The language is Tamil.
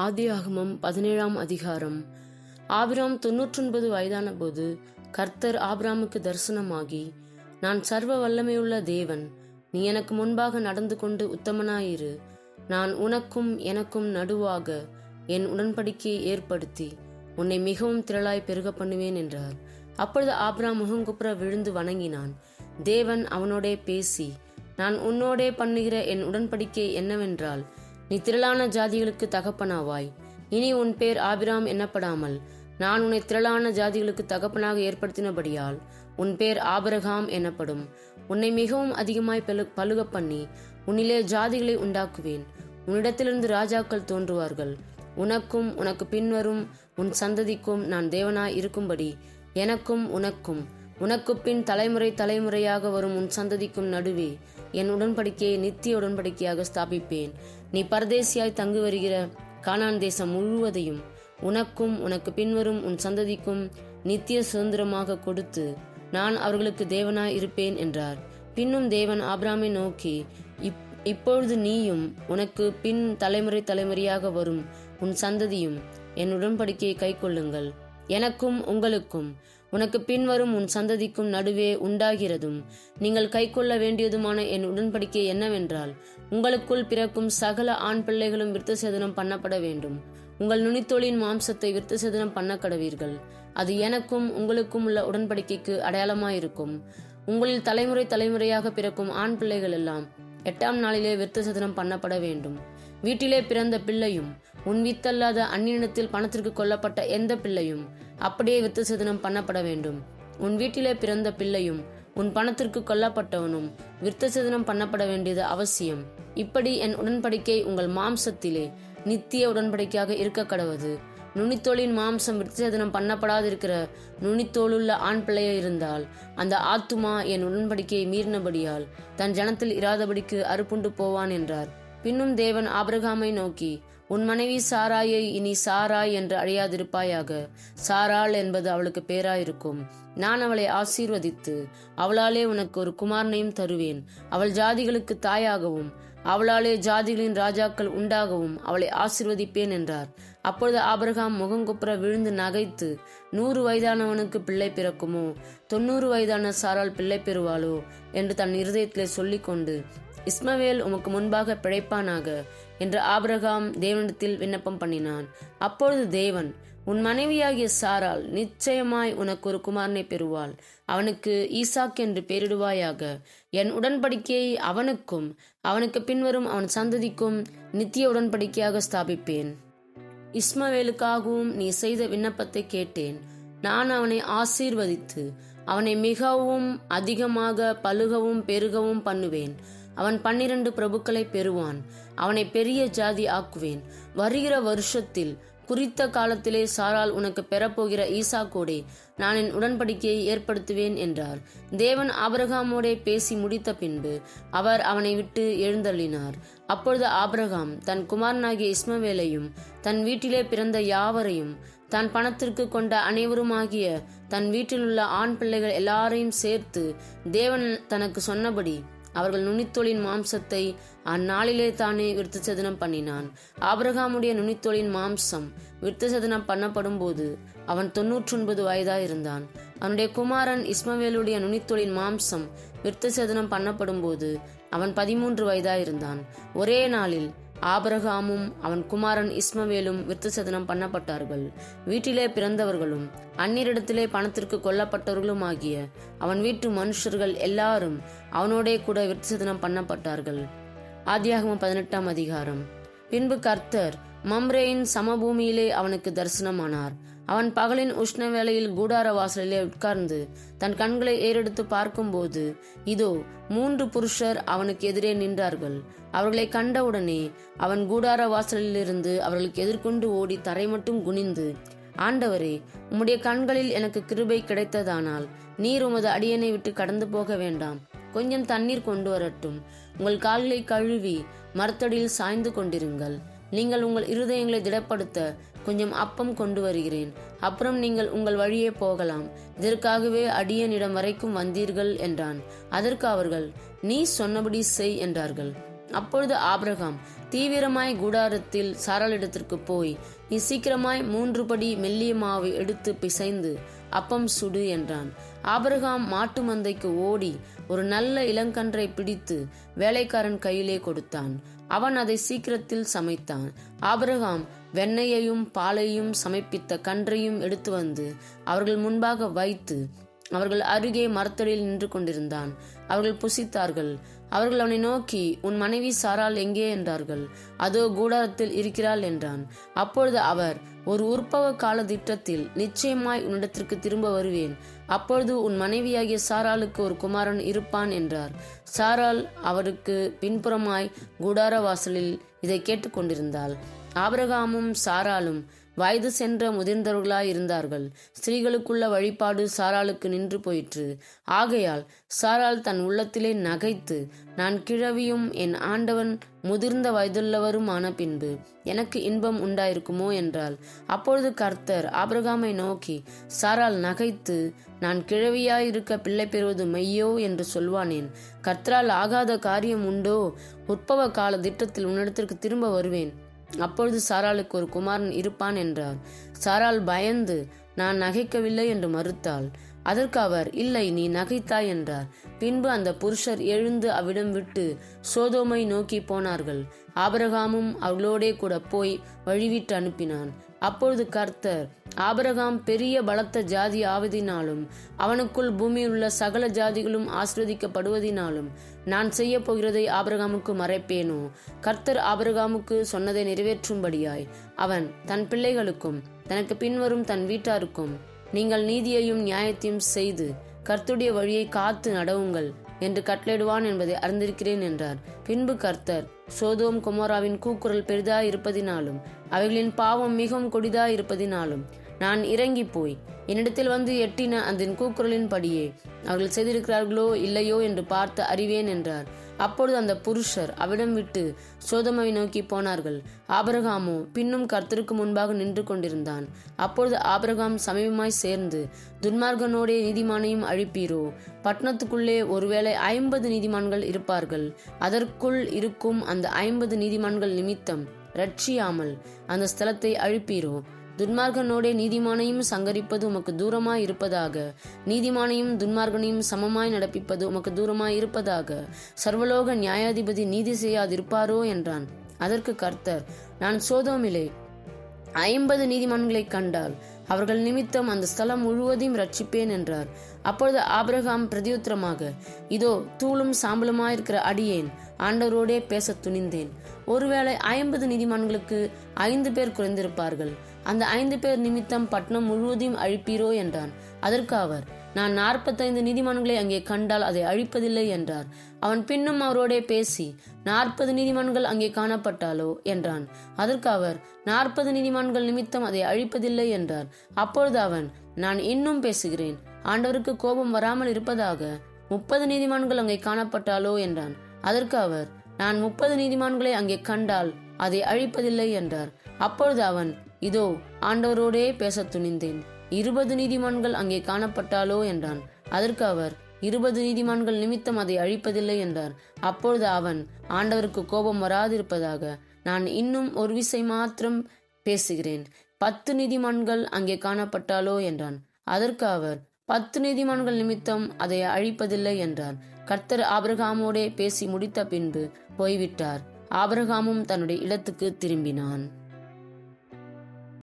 ஆதியாகமம் பதினேழாம் அதிகாரம். ஆபிராம் தொன்னூற்றொன்பது வயதான போது கர்த்தர் ஆபிராமுக்கு தரிசனமாகி நான் சர்வ வல்லமையுள்ள தேவன் நீ எனக்கு முன்பாக நடந்து கொண்டு உத்தமனாயிரு. நான் உனக்கும் எனக்கும் நடுவாக என் உடன்படிக்கையை ஏற்படுத்தி உன்னை மிகவும் திரளாய் பெருக பண்ணுவேன் என்றார். அப்பொழுது ஆபிராம் முகங்குப்புற விழுந்து வணங்கினான். தேவன் அவனோடே பேசி நான் உன்னோடே பண்ணுகிற என் உடன்படிக்கை என்னவென்றால் நீ திரளான ஜாதிகளுக்கு தகப்பனாவாய். இனி உன் பேர் ஆபிராம் என்னப்படாமல் நான் உன்னை திரளான ஜாதிகளுக்கு தகப்பனாக ஏற்படுத்தினபடியால் உன் பேர் ஆபரகாம் எனப்படும். உன்னை மிகவும் அதிகமாய் பெலு பலுக பண்ணி உன்னிலே ஜாதிகளை உண்டாக்குவேன். உன்னிடத்திலிருந்து ராஜாக்கள் தோன்றுவார்கள். உனக்கும் உனக்கு பின்வரும் உன் சந்ததிக்கும் நான் தேவனாய் இருக்கும்படி எனக்கும் உனக்கும். உனக்கு பின் தலைமுறை தலைமுறையாக வரும் உன் சந்ததிக்கும் நடுவே என் உடன்படிக்கையை நித்திய உடன்படிக்கையாக ஸ்தாபிப்பேன். நீ பரதேசியாய் தங்கி வருகிற கானான் தேசம் முழுவதையும் உனக்கும் உனக்கு பின்வரும் உன் சந்ததிக்கும் நித்திய சுதந்திரமாக கொடுத்து நான் அவர்களுக்கு தேவனாய் இருப்பேன் என்றார். பின்னும் தேவன் ஆப்ராமை நோக்கி "இப்- இப்பொழுது நீயும் உனக்கு பின் தலைமுறை தலைமுறையாக வரும் உன் சந்ததியும் என் உடன்படிக்கையை கைக்கொள்ளுங்கள். எனக்கும் உங்களுக்கும் உனக்கு பின்வரும் உன் சந்ததிக்கும் நடுவே உண்டாகிறதும். நீங்கள் கைக்கொள்ள வேண்டியதுமான என் உடன்படிக்கை என்னவென்றால் உங்களுக்குள் பிறக்கும் சகல ஆண் பிள்ளைகளும் விருத்த சேதனம் பண்ணப்பட வேண்டும். உங்கள் நுனித்தோளின் மாம்சத்தை விருத்த சேதனம் பண்ண கடவீர்கள் அது எனக்கும் உங்களுக்கும் உள்ள உடன்படிக்கைக்கு அடையாளமாயிருக்கும். உங்களில் தலைமுறை தலைமுறையாக பிறக்கும் ஆண் பிள்ளைகள் எல்லாம் எட்டாம் நாளிலே விருத்த சேதனம் பண்ணப்பட வேண்டும். வீட்டிலே பிறந்த பிள்ளையும் உன் வித்தல்லாத அந்நியனத்தில் பணத்திற்கு கொல்லப்பட்ட எந்த பிள்ளையும் அப்படியே வித்து சேதனம் பண்ணப்பட வேண்டும். உன் வீட்டிலே பிறந்த பிள்ளையும் உன் பணத்திற்கு கொல்லப்பட்டவனும் விருத்த சேதனம் பண்ணப்பட வேண்டியது அவசியம். இப்படி என் உடன்படிக்கை உங்கள் மாம்சத்திலே நித்திய உடன்படிக்கையாக இருக்க கடவுது. நுனித்தோலின் மாம்சம் விருத்தசேதனம் பண்ணப்படாதிருக்கிற நுனித்தோலுள்ள ஆண் பிள்ளைய இருந்தால் அந்த ஆத்துமா என் உடன்படிக்கையை மீறினபடியால் தன் ஜனத்தில் இராதபடிக்கு அறுப்புண்டு போவான் என்றார். பின்னும் தேவன் ஆபிரகாமை நோக்கி உன் மனைவி சாராயை இனி சாராய் என்று அழியாதிருப்பாயாக. சாராள் என்பது அவளுக்கு பேராயிருக்கும். நான் அவளை ஆசீர்வதித்து அவளாலே உனக்கு ஒரு குமாரனையும் தருவேன். அவள் ஜாதிகளுக்கு தாயாகவும் அவளாலே ஜாதிகளின் ராஜாக்கள் உண்டாகவும் அவளை ஆசீர்வதிப்பேன் என்றார். அப்பொழுது ஆபிரகாம் முகங்குப்புற விழுந்து நகைத்து நூறு வயதானவனுக்கு பிள்ளை பிறக்குமோ தொண்ணூறு வயதான சாரால் பிள்ளை பெறுவாளோ என்று தன் இருதயத்திலே சொல்லிக்கொண்டு இஸ்மவேல் உமக்கு முன்பாக பிழைப்பானாக. என்று ஆபிரகாம் தேவனிடத்தில் விண்ணப்பம் பண்ணினான். அப்பொழுது தேவன் உன் மனைவியாகிய சாரால் நிச்சயமாய் உனக்கு ஒரு குமாரனை பெறுவாள். அவனுக்கு ஈசாக் என்று பெயரிடுவாயாக. என் உடன்படிக்கையை அவனுக்கும் அவனுக்கு பின்வரும் அவன் சந்ததிக்கும் நித்திய உடன்படிக்கையாக ஸ்தாபிப்பேன். இஸ்மவேலுக்காகவும் நீ செய்த விண்ணப்பத்தை கேட்டேன். நான் அவனை ஆசீர்வதித்து அவனை மிகவும் அதிகமாக பழுகவும் பெருகவும் பண்ணுவேன். அவன் பன்னிரண்டு பிரபுக்களை பெறுவான். அவனை பெரிய ஜாதி ஆக்குவேன். வருகிற வருஷத்தில் குறித்த காலத்திலே சாரால் உனக்கு பெறப்போகிற ஈசாக்கோடே நான் என் உடன்படிக்கையை ஏற்படுத்துவேன் என்றார். தேவன் ஆபிரகாமோடே பேசி முடித்த பின்பு அவர் அவனை விட்டு எழுந்தள்ளினார். அப்பொழுது ஆபிரகாம் தன் குமாரனாகிய இஸ்மவேலையும் தன் வீட்டிலே பிறந்த யாவரையும் தன் பணத்திற்கு கொண்ட அனைவருமாகிய தன் வீட்டிலுள்ள ஆண் பிள்ளைகள் எல்லாரையும் சேர்த்து தேவன் தனக்கு சொன்னபடி அவர்கள் நுனித்தோலின் மாம்சத்தை அந்நாளிலே தானே விருத்தசேதனம் பண்ணினான். ஆபிரகாமுடைய நுனித்தோலின் மாம்சம் விருத்தசேதனம் பண்ணப்படும் போது அவன் தொன்னூற்றொன்பது வயதாயிருந்தான். அவனுடைய குமாரன் இஸ்மவேலுடைய நுனித்தொழின் மாம்சம் விருத்தசேதனம் பண்ணப்படும் போது அவன் பதிமூன்று வயதாயிருந்தான். ஒரே நாளில் ஆபரகாமும் அவன் குமாரன் இஸ்மவேலும் விருத்தசேதனம் பண்ணப்பட்டார்கள். வீட்டிலே பிறந்தவர்களும் அந்நிரிடத்திலே பணத்திற்கு கொல்லப்பட்டவர்களுமாகிய அவன் வீட்டு மனுஷர்கள் எல்லாரும் அவனோடே கூட விருத்த சதனம் பண்ணப்பட்டார்கள். ஆதியாகமம் பதினெட்டாம் அதிகாரம். பின்பு கர்த்தர் மம்ரேயின் சமபூமியிலே அவனுக்கு தரிசனமானார். அவன் பகலின் உஷ்ண வேளையில் கூடார வாசலிலே உட்கார்ந்து தன் கண்களை ஏறெடுத்து பார்க்கும்போது இதோ மூன்று புருஷர் அவனுக்கு எதிரே நின்றார்கள். அவர்களை கண்டவுடனே அவன் கூடார வாசலிலிருந்து அவர்களுக்கு எதிர்கொண்டு ஓடி தரை மட்டும் குனிந்து ஆண்டவரே உம்முடைய கண்களில் எனக்கு கிருபை கிடைத்ததானால் நீர் உமது அடியனை விட்டு கடந்து போக வேண்டாம். கொஞ்சம் தண்ணீர் கொண்டு வரட்டும். உங்கள் கால்களை கழுவி மரத்தடியில் சாய்ந்து கொண்டிருங்கள். நீங்கள் உங்கள் இருதயங்களை திடப்படுத்த கொஞ்சம் அப்பம் கொண்டு வருகிறேன். அப்புறம் நீங்கள் உங்கள் வழியே போகலாம். இதற்காகவே அடியனிடம் வரைக்கும் வந்தீர்கள் என்றான். அதற்கு அவர்கள் நீ சொன்னபடி செய் என்றார்கள். அப்பொழுது ஆபிரகாம் தீவிரமாய் கூடாரத்தில் சாரலிடத்திற்கு போய் நீ சீக்கிரமாய் மூன்று படி மெல்லிய மாவு எடுத்து பிசைந்து அப்பம் சுடு என்றான். ஆபிரகாம் மாட்டு மந்தைக்கு ஓடி ஒரு நல்ல இளங்கன்றை பிடித்து வேலைக்காரன் கையிலே கொடுத்தான். அவன் அதை சீக்கிரத்தில் சமைத்தான். ஆபிரகாம் வெண்ணையையும் பாலையும் சமைப்பித்த கன்றையும் எடுத்து வந்து அவர்கள் முன்பாக வைத்து அவர்கள் அருகே மரத்தடியில் நின்று கொண்டிருந்தான். அவர்கள் புசித்தார்கள். அவர்கள் அவனை நோக்கி உன் மனைவி சாரால் எங்கே? என்றார்கள். அதோ கூடாரத்தில் இருக்கிறாள் என்றான். அப்பொழுது அவர் ஒரு உற்பவ கால திட்டத்தில் நிச்சயமாய் உன்னிடத்திற்கு திரும்ப வருவேன். அப்பொழுது உன் மனைவியாகிய சாராளுக்கு ஒரு குமாரன் இருப்பான் என்றார். சாரால் அவருக்கு பின்புறமாய் கூடார வாசலில் இதை கேட்டுக்கொண்டிருந்தாள் ஆபிரகாமும் சாராலும் வயது சென்ற முதிர்ந்தவர்களாய் இருந்தார்கள் ஸ்திரீகளுக்குள்ள வழிபாடு சாராளுக்கு நின்று போயிற்று. ஆகையால் சாரால் தன் உள்ளத்திலே நகைத்து நான் கிழவியும் என் ஆண்டவன் முதிர்ந்த வயதுள்ளவருமான பின்பு எனக்கு இன்பம் உண்டாயிருக்குமோ? என்றால் அப்பொழுது கர்த்தர் ஆபிரகாமை நோக்கி சாரால் நகைத்து நான் கிழவியாயிருக்க பிள்ளை பெறுவது மெய்யோ? என்று சொல்வானேன். கர்த்தரால் ஆகாத காரியம் உண்டோ? உற்பவ கால திட்டத்தில் உன்னிடத்திற்கு திரும்ப வருவேன். அப்பொழுது சாராளுக்கு ஒரு குமாரன் இருப்பான் என்றார். சாராள் பயந்து நான் நகைக்கவில்லை என்று மறுத்தாள். அதற்கு அவர் இல்லை நீ நகைத்தாய் என்றார். பின்பு அந்த புருஷர் எழுந்து அவ்விடம் விட்டு சோதோமை நோக்கி போனார்கள். ஆபரகாமும் அவளோடே கூட போய் வழிவிட்டு அனுப்பினான். அப்பொழுது கர்த்தர் ஆபரகாம் பெரிய பலத்த ஜாதி ஆவதினாலும் அவனுக்குள் பூமியில் உள்ள சகல ஜாதிகளும் ஆஸ்வதிக்கப்படுவதினாலும் நான் செய்ய போகிறதை ஆபரகாமுக்கு மறைப்பேனோ? கர்த்தர் ஆபரகாமுக்கு சொன்னதை நிறைவேற்றும்படியாய் அவன் தன் பிள்ளைகளுக்கும் தனக்கு பின்வரும் தன் வீட்டாருக்கும் நீங்கள் நீதியையும் நியாயத்தையும் செய்து கர்த்துடைய வழியை காத்து நடவுங்கள் என்று கட்டளையிடுவான் என்பதை அறிந்திருக்கிறேன் என்றார். பின்பு கர்த்தர் சோதோம் குமாராவின் கூக்குரல் பெரிதாய் இருப்பதினாலும் அவைகளின் பாவம் மிகவும் கொடிதாய் இருப்பதினாலும் நான் இறங்கி போய். என்னிடத்தில் வந்து எட்டின அந்த கூக்குரலின் படியே அவர்கள் செய்திருக்கிறார்களோ இல்லையோ என்று பார்த்து அறிவேன் என்றார். அப்பொழுது அந்த புருஷர் அவிடம் விட்டு சோதமாவை நோக்கி போனார்கள். ஆபரகாமோ பின்னும் கர்த்தருக்கு முன்பாக நின்று கொண்டிருந்தான். அப்பொழுது ஆபரகாம் சமீபமாய் சேர்ந்து துன்மார்கனோடே நீதிமானையும் அழிப்பீரோ? பட்டணத்துக்குள்ளே ஒருவேளை ஐம்பது நீதிமான்கள் இருப்பார்கள். அதற்குள் இருக்கும் அந்த ஐம்பது நீதிமான்கள் நிமித்தம் ரட்சியாமல் அந்த ஸ்தலத்தை அழிப்பீரோ? துன்மார்கனோடே நீதிமானையும் சங்கரிப்பது உமக்கு தூரமாய் இருப்பதாக நீதிமானையும் துன்மார்கனையும் சமமாய் நடப்பிப்பது உமக்கு தூரமாய் இருப்பதாக சர்வலோக நியாயாதிபதி நீதி செய்யாதிருப்பாரோ என்றான். அதற்கு கர்த்தர் நான் சோதோமிலே ஐம்பது நீதிமான்களை கண்டால் அவர்கள் நிமித்தம் அந்த ஸ்தலம் முழுவதையும் ரட்சிப்பேன் என்றார். அப்பொழுது ஆபிரகாம் பிரதியுத்தரமாக இதோ தூளும் சாம்பலுமாயிருக்கிற அடியேன் ஆண்டவரோடே பேச துணிந்தேன். ஒருவேளை ஐம்பது நீதிமான்களுக்கு ஐந்து பேர் குறைந்திருப்பார்கள். அந்த ஐந்து பேர் நிமித்தம் பட்டணம் முழுவதையும் அழிப்பீரோ என்றான். அதற்கு அவர் நான் நாற்பத்தைந்து நீதிமான்களை அங்கே கண்டால் அதை அழிப்பதில்லை என்றார். அவன் பின்னும் அவரோடே பேசி நாற்பது நீதிமான்கள் அங்கே காணப்பட்டாலோ என்றான். அதற்கு அவர் நாற்பது நீதிமான்கள் நிமித்தம் அதை அழிப்பதில்லை என்றார். அப்பொழுது அவன் நான் இன்னும் பேசுகிறேன். ஆண்டவருக்கு கோபம் வராமல் இருப்பதாக முப்பது நீதிமான்கள் அங்கே காணப்பட்டாலோ என்றான். அதற்கு அவர் நான் முப்பது நீதிமான்களை அங்கே கண்டால் அதை அழிப்பதில்லை என்றார். அப்பொழுது அவன் இதோ ஆண்டவரோடே பேசத் துணிந்தேன். இருபது நீதிமான்கள் அங்கே காணப்பட்டாலோ என்றான். அதற்கு அவர் இருபது நீதிமான்கள் நிமித்தம் அதை அழிப்பதில்லை என்றார். அப்பொழுது அவன் ஆண்டவருக்கு கோபம் வராதிருப்பதாக நான் இன்னும் ஒரு விசை மாத்திரம் பேசுகிறேன். பத்து நீதிமான்கள் அங்கே காணப்பட்டாலோ என்றான். அதற்கு அவர் பத்து நீதிமான்கள் நிமித்தம் அதை அழிப்பதில்லை என்றார். கர்த்தர் ஆபிரகாமோடே பேசி முடித்த பின்பு போய்விட்டார். ஆபிரகாமும் தன்னுடைய இடத்துக்கு திரும்பினான்.